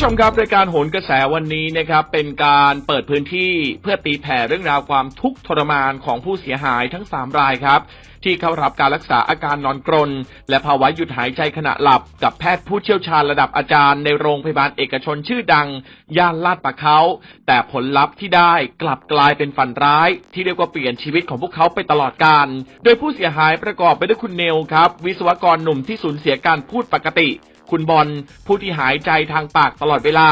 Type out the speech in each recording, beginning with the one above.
ผู้ชมครับรายการโหนกระแสวันนี้นะครับเป็นการเปิดพื้นที่เพื่อตีแผ่เรื่องราวความทุกข์ทรมานของผู้เสียหายทั้ง 3 รายครับ ที่เข้ารับการรักษาอาการนอนกรน และภาวะหยุดหายใจขณะหลับ กับแพทย์ผู้เชี่ยวชาญระดับอาจารย์ในโรงพยาบาลเอกชนชื่อดัง ย่านลาดปะเขาแต่ผลลัพธ์ที่ได้กลับกลายเป็นฝันร้าย ที่เรียกว่าเปลี่ยนชีวิตของพวกเขาไปตลอดกาลโดยผู้เสียหายประกอบไปด้วยคุณเนลครับ วิศวกรหนุ่มที่สูญเสียการพูดปกติ คุณบอลผู้ที่หายใจทางปากตลอดเวลา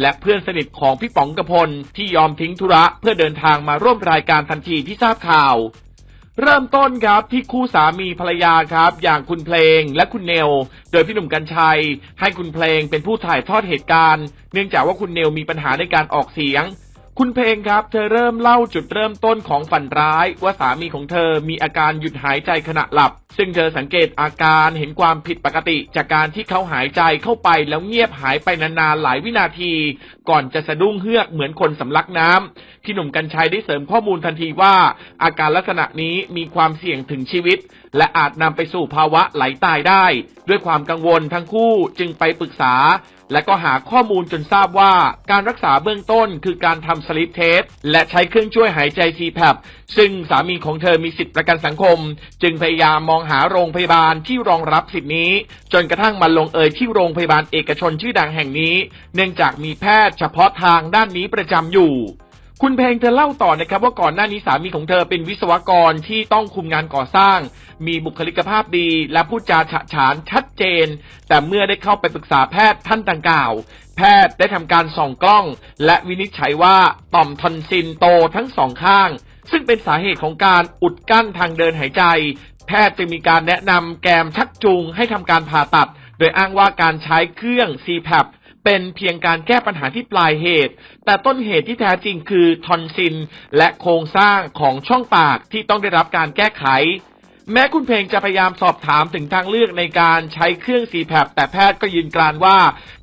และเพื่อนสนิทของพี่ป๋องกระพลที่ยอมทิ้งธุระเพื่อเดินทางมาร่วมรายการทันทีที่ทราบข่าว เริ่มต้นครับที่คู่สามีภรรยาครับ อย่างคุณเพลงและคุณเนล โดยพี่หนุ่มกัญชัย ให้คุณเพลงเป็นผู้ถ่ายทอดเหตุการณ์ เนื่องจากว่าคุณเนลมีปัญหาในการออกเสียง คุณเพลงครับ เธอเริ่มเล่าจุดเริ่มต้นของฝันร้าย ว่าสามีของเธอมีอาการหยุดหายใจขณะหลับ ซึ่งเธอสังเกตอาการเห็นความผิดปกติ จากการที่เขาหายใจเข้าไปแล้วเงียบหายไปนานๆหลายวินาที ก่อนจะสะดุ้งเฮือกเหมือนคนสำลักน้ำพี่หนุ่มกัญชัยได้เสริมข้อมูลทันทีว่า อาการลักษณะนี้มีความเสี่ยงถึงชีวิต และอาจนำไปสู่ภาวะไหลตายได้ ด้วยความกังวลทั้งคู่จึงไปปรึกษา และก็หาข้อมูลจนทราบว่าการรักษาเบื้องต้นคือการทำสลิปเทสและใช้เครื่องช่วยหายใจ CPAP ซึ่งสามีของเธอมีสิทธิประกันสังคม จึงพยายามมองหาโรงพยาบาลที่รองรับสิทธินี้ จนกระทั่งมาลงเอยที่โรงพยาบาลเอกชนชื่อดังแห่งนี้ เนื่องจากมีแพทย์เฉพาะทางด้านนี้ประจำอยู่ คุณเพลงเธอเล่าต่อนะครับว่าก่อนหน้านี้สามีของเธอเป็นวิศวกรที่ต้องคุมงานก่อสร้าง มีบุคลิกภาพดี และพูดจาฉะฉานชัดเจน แต่เมื่อได้เข้าไปปรึกษาแพทย์ท่านดังกล่าว แพทย์ได้ทำการส่องกล้อง และวินิจฉัยว่าต่อมทอนซิลโตทั้งสองข้าง ซึ่งเป็นสาเหตุของการอุดกั้นทางเดินหายใจ แพทย์จึงมีการแนะนำแกมชักจูงให้ทำการผ่าตัด โดยอ้างว่าการใช้เครื่อง CPAP เป็นเพียงการแก้ปัญหาที่ปลายเหตุ แต่ต้นเหตุที่แท้จริงคือทอนซิน และโครงสร้างของช่องปากที่ต้องได้รับการแก้ไข แม้คุณเพลงจะพยายามสอบถามถึงทางเลือกในการใช้เครื่อง CPAP แต่แพทย์ก็ยืนกรานว่า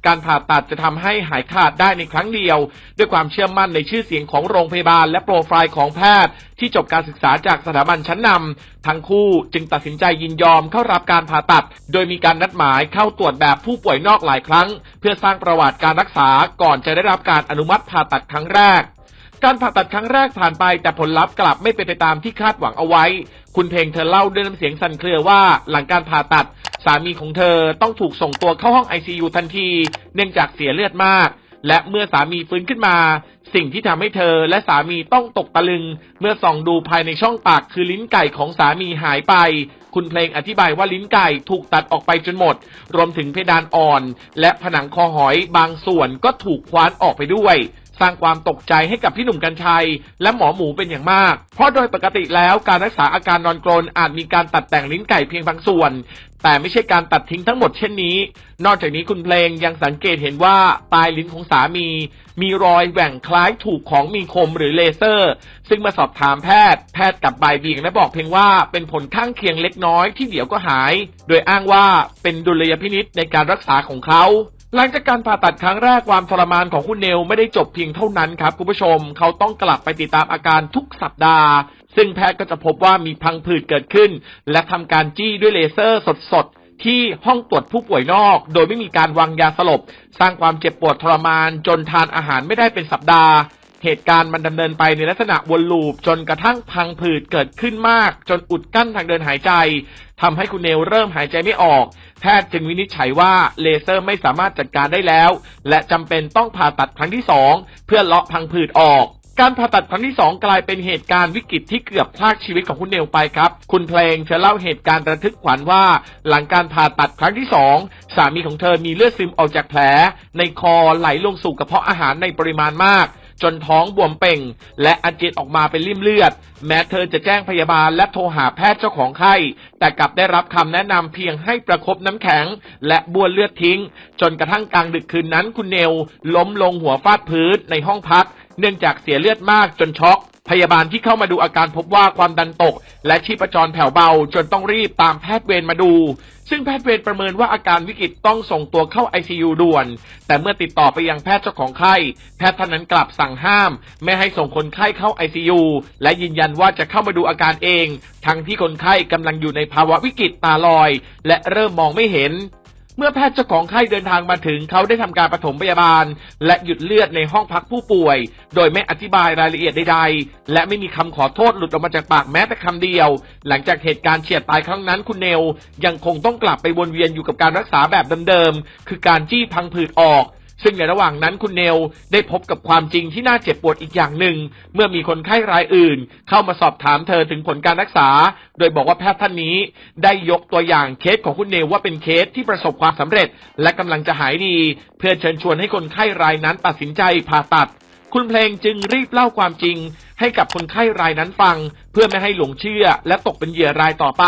การผ่าตัดจะทำให้หายขาดได้ในครั้งเดียว ด้วยความเชื่อมั่นในชื่อเสียงของโรงพยาบาลและโปรไฟล์ของแพทย์ ที่จบการศึกษาจากสถาบันชั้นนำทั้งคู่จึงตัดสินใจยินยอมเข้ารับการผ่าตัด โดยมีการนัดหมายเข้าตรวจแบบผู้ป่วยนอกหลายครั้ง เพื่อสร้างประวัติการรักษาก่อนจะได้รับการอนุมัติผ่าตัดครั้งแรกการผ่าตัดครั้งแรกผ่านไปแต่ผลลัพธ์กลับไม่เป็นไปตามที่คาดหวังเอาไว้ คุณเพลงเธอเล่าด้วยน้ำเสียงสั่นเครือว่าหลังการผ่าตัด สามีของเธอต้องถูกส่งตัวเข้าห้อง ICU ทันที เนื่องจากเสียเลือดมาก และเมื่อสามีฟื้นขึ้นมา สิ่งที่ทำให้เธอและสามีต้องตกตะลึง เมื่อส่องดูภายในช่องปากคือลิ้นไก่ของสามีหายไป คุณเพลงอธิบายว่าลิ้นไก่ถูกตัดออกไปจนหมด รวมถึงเพดานอ่อน และผนังคอหอยบางส่วนก็ถูกคว้านออกไปด้วย สร้างความตกใจให้กับพี่หนุ่มกัญชัย และหมอหมูเป็นอย่างมาก เพราะโดยปกติแล้วการรักษาอาการนอนกรนอาจมีการตัดแต่งลิ้นไก่เพียงบางส่วน แต่ไม่ใช่การตัดทิ้งทั้งหมดเช่นนี้ นอกจากนี้คุณเพลงยังสังเกตเห็นว่าปลายลิ้นของสามี มีรอยแหว่งคล้ายถูกของมีคมหรือเลเซอร์ ซึ่งมาสอบถามแพทย์ แพทย์กลับบ่ายเบี่ยงและบอกเพียงว่าเป็นผลข้างเคียงเล็กน้อยที่เดี๋ยวก็หาย โดยอ้างว่าเป็นดุลยพินิษในการรักษาของเขา หลังจากการผ่าตัดครั้งแรกความทรมานของคุณเนลไม่ได้จบเพียงเท่านั้นครับคุณผู้ชม เขาต้องกลับไปติดตามอาการทุกสัปดาห์ ซึ่งแพทย์ก็จะพบว่ามีพังผืดเกิดขึ้น และทำการจี้ด้วยเลเซอร์สดๆ ที่ห้องตรวจผู้ป่วยนอก โดยไม่มีการวางยาสลบ สร้างความเจ็บปวดทรมานจนทานอาหารไม่ได้เป็นสัปดาห์ เหตุการณ์มันดำเนินไปในลักษณะวนลูปจนกระทั่งพังผืดเกิดขึ้นมาก จนอุดกั้นทางเดินหายใจทำให้คุณเนลเริ่มหายใจไม่ออก แพทย์จึงวินิจฉัยว่าเลเซอร์ไม่สามารถจัดการได้แล้ว และจำเป็นต้องผ่าตัดครั้งที่สองเพื่อเลาะพังผืดออกการผ่าตัดครั้งที่สองกลายเป็นเหตุการณ์วิกฤตที่เกือบพลากชีวิตของคุณเนลไปครับ คุณเพลงเธอเล่าเหตุการณ์ระทึกขวัญว่า หลังการผ่าตัดครั้งที่สองสามีของเธอมีเลือดซึมออกจากแผล ในคอไหลลงสู่กระเพาะอาหารในปริมาณมาก จนท้องบวมเป่ง และอาเจียนออกมาเป็นริ่มเลือด แม้เธอจะแจ้งพยาบาลและโทรหาแพทย์เจ้าของไข้ แต่กลับได้รับคำแนะนำเพียงให้ประคบน้ำแข็ง และบ้วนเลือดทิ้ง จนกระทั่งกลางดึกคืนนั้นคุณเนลล้มลงหัวฟาดพื้นในห้องพัก เนื่องจากเสียเลือดมากจนช็อก พยาบาลที่เข้ามาดูอาการพบว่าความดันตก และชีพจรแผ่วเบา จนต้องรีบตามแพทย์เวรมาดู ซึ่งแพทย์เวรประเมินว่าอาการวิกฤตต้องส่งตัวเข้า ICU ด่วน แต่เมื่อติดต่อไปยังแพทย์เจ้าของไข้ แพทย์ท่านนั้นกลับสั่งห้าม ไม่ให้ส่งคนไข้เข้า ICU และยืนยันว่าจะเข้ามาดูอาการเอง ทั้งที่คนไข้กำลังอยู่ในภาวะวิกฤตตาลอย และเริ่มมองไม่เห็น เมื่อแพทย์เจ้าของไข้เดินทางมาถึงเขาได้ทำการปฐมพยาบาล และหยุดเลือดในห้องพักผู้ป่วย โดยไม่อธิบายรายละเอียดใดๆ และไม่มีคำขอโทษหลุดออกมาจากปากแม้แต่คำเดียว หลังจากเหตุการณ์เฉียดตายครั้งนั้นคุณเนลยังคงต้องกลับไปวนเวียนอยู่กับการรักษาแบบเดิมๆคือการจี้พังผืดออก ซึ่งในระหว่างนั้นคุณเนลได้พบกับความจริงที่น่าเจ็บปวดอีกอย่างหนึ่ง เมื่อมีคนไข้รายอื่น เข้ามาสอบถามเธอถึงผลการรักษา โดยบอกว่าแพทย์ท่านนี้ ได้ยกตัวอย่างเคสของคุณเนลว่าเป็นเคสที่ประสบความสำเร็จ และกำลังจะหายดี เพื่อเชิญชวนให้คนไข้รายนั้นตัดสินใจผ่าตัด คุณเพลงจึงรีบเล่าความจริง ให้กับคนไข้รายนั้นฟัง เพื่อไม่ให้หลงเชื่อ และตกเป็นเหยื่อรายต่อไป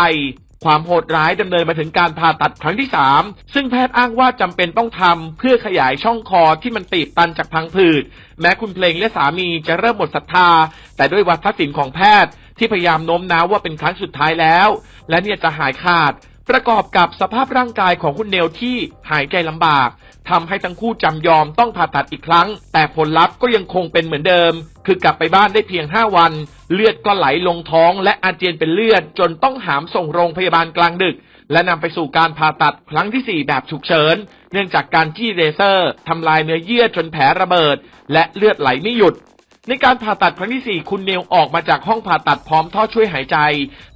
ความโหดร้ายดำเนินมาถึงการผ่าตัดครั้งที่ 3 ซึ่งแพทย์อ้างว่าจำเป็นต้องทำเพื่อขยายช่องคอที่มันตีบตันจากพังผืด แม้คุณเพลงและสามีจะเริ่มหมดศรัทธา แต่ด้วยวัฒนศิลป์ของแพทย์ที่พยายามโน้มน้าวว่าเป็นครั้งสุดท้ายแล้ว และเนี่ยจะหายขาด ประกอบกับสภาพร่างกายของคุณเนลที่หายใจลำบาก ทำให้ทั้งคู่จำยอมต้องผ่าตัดอีกครั้ง แต่ผลลัพธ์ก็ยังคงเป็นเหมือนเดิม คือกลับไปบ้านได้เพียง 5 วัน เลือดก็ไหลลงท้องและอาเจียนเป็นเลือด จนต้องหามส่งโรงพยาบาลกลางดึก และนำไปสู่การผ่าตัดครั้งที่ 4 แบบฉุกเฉิน เนื่องจากการจี้เลเซอร์ทำลายเนื้อเยื่อจนแผลระเบิด และเลือดไหลไม่หยุดในการผ่าตัดครั้งที่ 4 คุณเนลออกมาจากห้องผ่าตัดพร้อมท่อช่วยหายใจ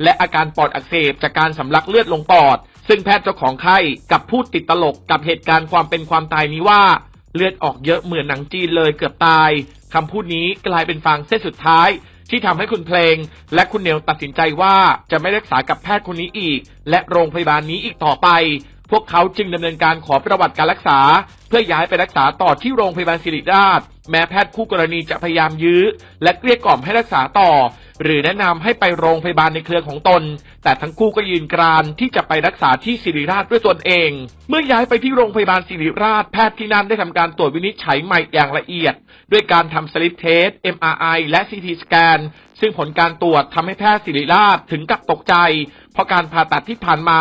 และอาการปอดอักเสบจากการสำลักเลือดลงปอด ซึ่งแพทย์เจ้าของไข้กับพูดติดตลกกับเหตุการณ์ความเป็นความตายนี้ว่า เลือดออกเยอะเหมือนหนังจีนเลยเกือบตายคำพูดนี้กลายเป็นฟางเส้นสุดท้าย ที่ทำให้คุณเพลง และคุณเนลตัดสินใจว่าจะไม่รักษากับแพทย์คนนี้อีก และโรงพยาบาลนี้อีกต่อไป พวกเขาจึงดำเนินการขอประวัติการรักษา เพื่อย้ายไปรักษาต่อที่โรงพยาบาลศิริราช แม้แพทย์คู่กรณีจะพยายามยื้อ และเกลี้ยกล่อมให้รักษาต่อ หรือแนะนำให้ไปโรงพยาบาลในเครือของตน แต่ทั้งคู่ก็ยืนกรานที่จะไปรักษาที่ศิริราชด้วยตนเอง เมื่อย้ายไปที่โรงพยาบาลศิริราชแพทย์ที่นั่นได้ทำการตรวจวินิจฉัยใหม่อย่างละเอียด ด้วยการทำสลิปเทส MRI และ CT สแกนซึ่งผลการตรวจทำให้แพทย์ศิริราชถึงกับตกใจ เพราะการผ่าตัดที่ผ่านมา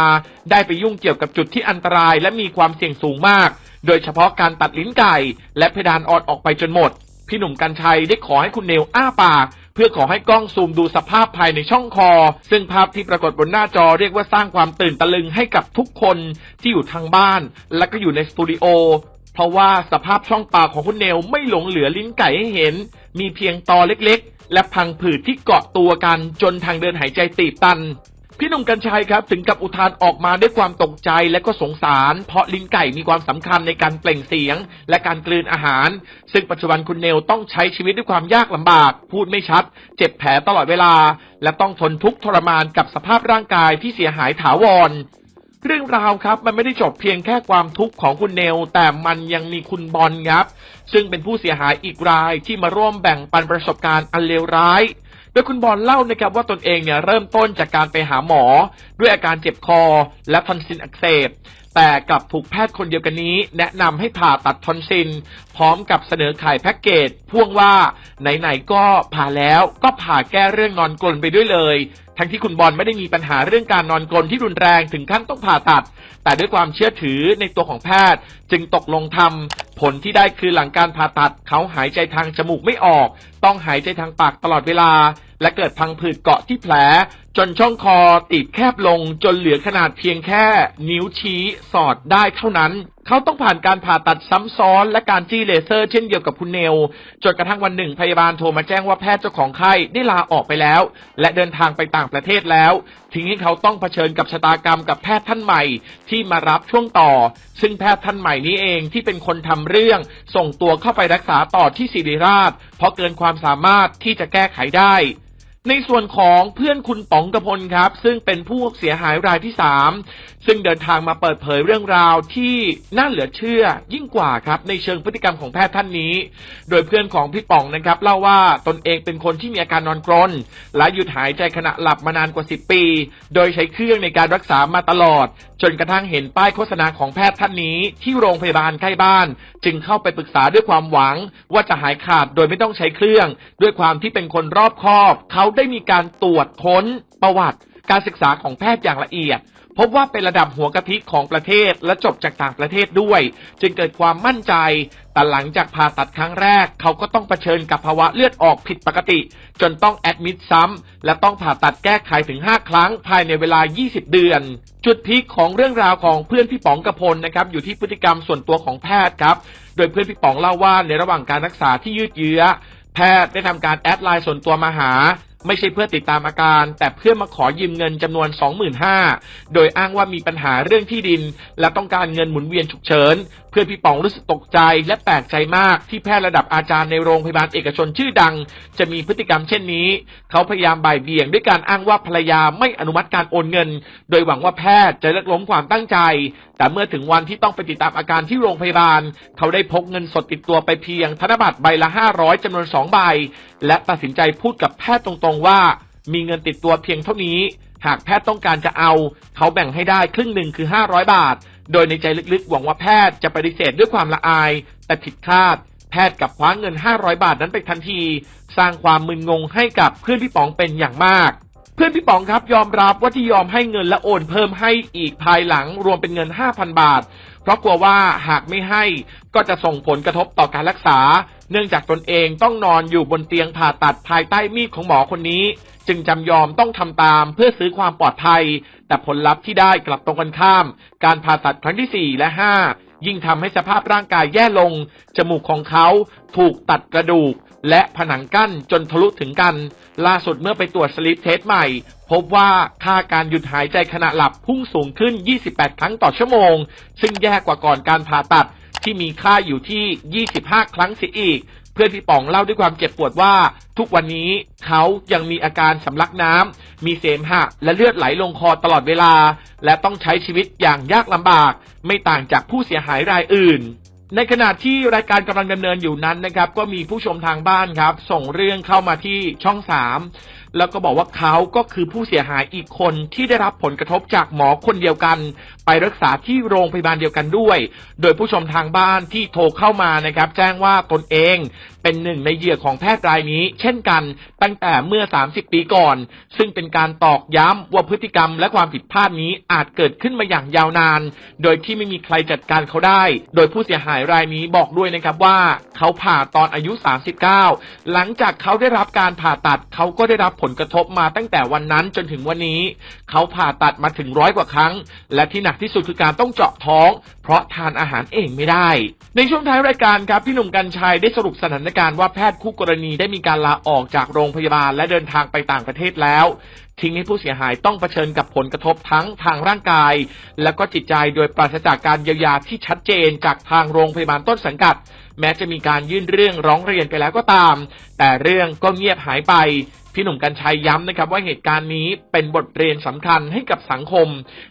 ได้ไปยุ่งเกี่ยวกับจุดที่อันตรายและมีความเสี่ยงสูงมาก โดยเฉพาะการตัดลิ้นไก่ และเพดานออดออกไปจนหมดพี่หนุ่มกัญชัยได้ขอให้คุณเนลอ้าปาก เพื่อขอให้กล้องซูมดูสภาพภายในช่องคอ ซึ่งภาพที่ปรากฏบนหน้าจอเรียกว่าสร้างความตื่นตะลึงให้กับทุกคนที่อยู่ทางบ้าน และก็อยู่ในสตูดิโอเพราะว่าสภาพช่องปากของคุณเนลไม่หลงเหลือลิ้นไก่ให้เห็น มีเพียงตอเล็กๆ และพังผืดที่เกาะตัวกันจนทางเดินหายใจตีบตัน พี่หนุ่มกัญชัยครับถึงกับอุทานออกมาด้วยความตกใจและก็สงสาร เพราะลิ้นไก่มีความสำคัญในการเปล่งเสียง และการกลืนอาหาร ซึ่งปัจจุบันคุณเนลต้องใช้ชีวิตด้วยความยากลำบาก พูดไม่ชัด เจ็บแผลตลอดเวลา และต้องทนทุกข์ทรมานกับสภาพร่างกายที่เสียหายถาวรเรื่องราวครับมันไม่ได้จบเพียงแค่ความทุกข์ของคุณเนลแต่มันยังมีคุณบอลครับ ซึ่งเป็นผู้เสียหายอีกรายที่มาร่วมแบ่งปันประสบการณ์อันเลวร้าย โดยคุณบอลเล่านะครับว่าตนเองเนี่ยเริ่มต้นจากการไปหาหมอ ด้วยอาการเจ็บคอและทอนซิลอักเสบแต่กลับถูกแพทย์คนเดียวกันนี้ แนะนำให้ผ่าตัดทอนซิลพร้อมกับเสนอขายแพ็กเกจพ่วงว่าไหนๆก็ผ่าแล้วก็ผ่าแก้เรื่องนอนกลนไปด้วยเลย ทั้งที่คุณบอลไม่ได้มีปัญหาเรื่องการนอนกลนที่รุนแรงถึงขั้นต้องผ่าตัด แต่ด้วยความเชื่อถือในตัวของแพทย์ จึงตกลงทำผลที่ได้คือหลังการผ่าตัด เขาหายใจทางจมูกไม่ออก ต้องหายใจทางปากตลอดเวลา และเกิดพังผืดเกาะที่แผล จนช่องคอตีบแคบลงจนเหลือขนาดเพียงแค่ นิ้วชี้สอดได้เท่านั้น เขาต้องผ่านการผ่าตัดซ้ำซ้อนและการจี้เลเซอร์เช่นเดียวกับคุณเนล จนกระทั่งวันหนึ่งพยาบาลโทรมาแจ้งว่าแพทย์เจ้าของไข้ได้ลาออกไปแล้ว และเดินทางไปต่างประเทศแล้วทิ้งให้เขาต้องเผชิญกับชะตากรรมกับแพทย์ท่านใหม่ที่มารับช่วงต่อ ซึ่งแพทย์ท่านใหม่นี้เองที่เป็นคนทำเรื่อง ส่งตัวเข้าไปรักษาต่อที่ศิริราช เพราะเกินความสามารถที่จะแก้ไขได้ ในส่วนของเพื่อนคุณป๋องกระพลครับ ซึ่งเป็นผู้เสียหายรายที่สามซึ่งเดินทางมาเปิดเผยเรื่องราวที่น่าเหลือเชื่อยิ่งกว่าครับในเชิงพฤติกรรมของแพทย์ท่านนี้ โดยเพื่อนของพี่ป๋องนะครับเล่าว่าตนเองเป็นคนที่มีอาการนอนกรนและหยุดหายใจขณะหลับมานานกว่า 10 ปี โดยใช้เครื่องในการรักษามาตลอด จนกระทั่งเห็นป้ายโฆษณาของแพทย์ท่านนี้ ที่โรงพยาบาลใกล้บ้าน จึงเข้าไปปรึกษาด้วยความหวัง ว่าจะหายขาดโดยไม่ต้องใช้เครื่อง ด้วยความที่เป็นคนรอบคอบเขาได้มีการตรวจค้นประวัติ การศึกษาของแพทย์อย่างละเอียด พบว่าเป็นระดับหัวกะทิของประเทศและจบจากต่างประเทศด้วย จึงเกิดความมั่นใจ แต่หลังจากผ่าตัดครั้งแรก เขาก็ต้องเผชิญกับภาวะเลือดออกผิดปกติ จนต้องแอดมิดซ้ำและต้องผ่าตัดแก้ไขถึง 5 ครั้งภายในเวลา 20 เดือน จุดพีคของเรื่องราวของเพื่อนพี่ป๋องกระพลนะครับอยู่ที่พฤติกรรมส่วนตัวของแพทย์ครับ โดยเพื่อนพี่ป๋องเล่าว่าในระหว่างการรักษาที่ยืดเยื้อแพทย์ได้ทำการแอดไลน์ส่วนตัวมาหา ไม่ใช่เพื่อติดตามอาการ แต่เพื่อมาขอยืมเงินจำนวน 25,000โดยอ้างว่ามีปัญหาเรื่องที่ดิน และต้องการเงินหมุนเวียนฉุกเฉินเพื่อนพี่ป๋องรู้สึกตกใจและแปลกใจมากที่แพทย์ระดับอาจารย์ในโรงพยาบาลเอกชนชื่อดัง จะมีพฤติกรรมเช่นนี้ เขาพยายามบ่ายเบี่ยงด้วยการอ้างว่าภรรยาไม่อนุมัติการโอนเงิน โดยหวังว่าแพทย์จะเลิกล้มความตั้งใจ แต่เมื่อถึงวันที่ต้องไปติดตามอาการที่โรงพยาบาล เขาได้พกเงินสดติดตัวไปเพียงธนบัตรใบละ 500จำนวน2ใบและตัดสินใจพูดกับแพทย์ตรงๆว่า มีเงินติดตัวเพียงเท่านี้ หากแพทย์ต้องการจะเอา เขาแบ่งให้ได้ครึ่งหนึ่งคือ 500 บาท โดยในใจลึกๆ หวังว่าแพทย์จะปฏิเสธด้วยความละอาย แต่ผิดคาด แพทย์กลับคว้าเงิน 500 บาทนั้นไปทันที สร้างความมึนงงให้กับเพื่อนพี่ป๋องเป็นอย่างมาก พื่อนพี่ป๋องครับยอมรับว่าที่ยอมให้เงินและโอนเพิ่มให้อีกภายหลังรวมเป็นเงิน 5,000 บาท เพราะกลัวว่าหากไม่ให้ก็จะส่งผลกระทบต่อการรักษา เนื่องจากตนเองต้องนอนอยู่บนเตียงผ่าตัดภายใต้มีดของหมอคนนี้ จึงจำยอมต้องทำตามเพื่อซื้อความปลอดภัย แต่ผลลัพธ์ที่ได้กลับตรงกันข้าม การผ่าตัดครั้งที่ 4 และ 5 ยิ่งทำให้สภาพร่างกายแย่ลง จมูกของเขาถูกตัดกระดูก และผนังกั้นจนทะลุถึงกัน ล่าสุดเมื่อไปตรวจสลิปเทสใหม่ พบว่าค่าการหยุดหายใจขณะหลับพุ่งสูงขึ้น 28 ครั้งต่อชั่วโมง ซึ่งแย่กว่าก่อนการผ่าตัดที่มีค่าอยู่ที่ 25 ครั้งเสียอีก เพื่อนพี่ป๋องเล่าด้วยความเจ็บปวดว่า ทุกวันนี้เขายังมีอาการสำลักน้ำ มีเสมหะ และเลือดไหลลงคอตลอดเวลา และต้องใช้ชีวิตอย่างยากลำบาก ไม่ต่างจากผู้เสียหายรายอื่น ในขณะที่รายการกำลังดำเนินอยู่นั้นนะครับ ก็มีผู้ชมทางบ้านครับ ส่งเรื่องเข้ามาที่ช่องสามแล้วก็บอกว่าเขาก็คือผู้เสียหายอีกคนที่ได้รับผลกระทบจากหมอคนเดียวกัน ไปรักษาที่โรงพยาบาลเดียวกันด้วย โดยผู้ชมทางบ้านที่โทรเข้ามานะครับ แจ้งว่าตนเองเป็นหนึ่งในเหยื่อของแพทย์รายนี้ เช่นกันตั้งแต่เมื่อ 30 ปีก่อน ซึ่งเป็นการตอกย้ำว่าพฤติกรรมและความผิดพลาดนี้อาจเกิดขึ้นมาอย่างยาวนาน โดยที่ไม่มีใครจัดการเขาได้ โดยผู้เสียหายรายนี้บอกด้วยนะครับว่าเขาผ่าตอนอายุ 39 หลังจากเขาได้รับการผ่าตัดเขาก็ได้รับผลกระทบมาตั้งแต่วันนั้นจนถึงวันนี้ เขาผ่าตัดมาถึงร้อยกว่าครั้ง และที่หนักที่สุดคือการต้องเจาะท้อง เพราะทานอาหารเองไม่ได้ ในช่วงท้ายรายการครับพี่หนุ่มกัญชัยได้สรุปสถานการณ์ว่าแพทย์คู่กรณีได้มีการลาออกจากโรงพยาบาลและเดินทางไปต่างประเทศแล้วทิ้งให้ผู้เสียหายต้องเผชิญกับผลกระทบทั้งทางร่างกาย และก็จิตใจโดยปราศจากการเยียวยาที่ชัดเจนจากทางโรงพยาบาลต้นสังกัด แม้จะมีการยื่นเรื่องร้องเรียนไปแล้วก็ตาม แต่เรื่องก็เงียบหายไป พี่หนุ่มกัญชัยย้ำนะครับว่าเหตุการณ์นี้เป็นบทเรียนสำคัญให้กับสังคม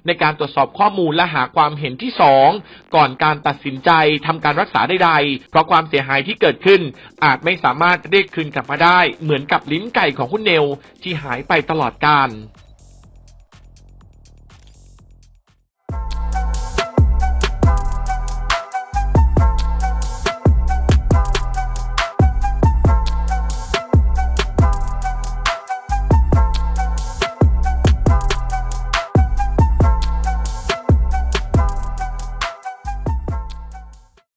ในการตรวจสอบข้อมูลและหาความเห็นที่สองก่อนการตัดสินใจทำการรักษาใดๆเพราะความเสียหายที่เกิดขึ้น อาจไม่สามารถเรียกคืนกลับมาได้ เหมือนกับลิ้นไก่ของคุณเนวที่หายไปตลอดกาล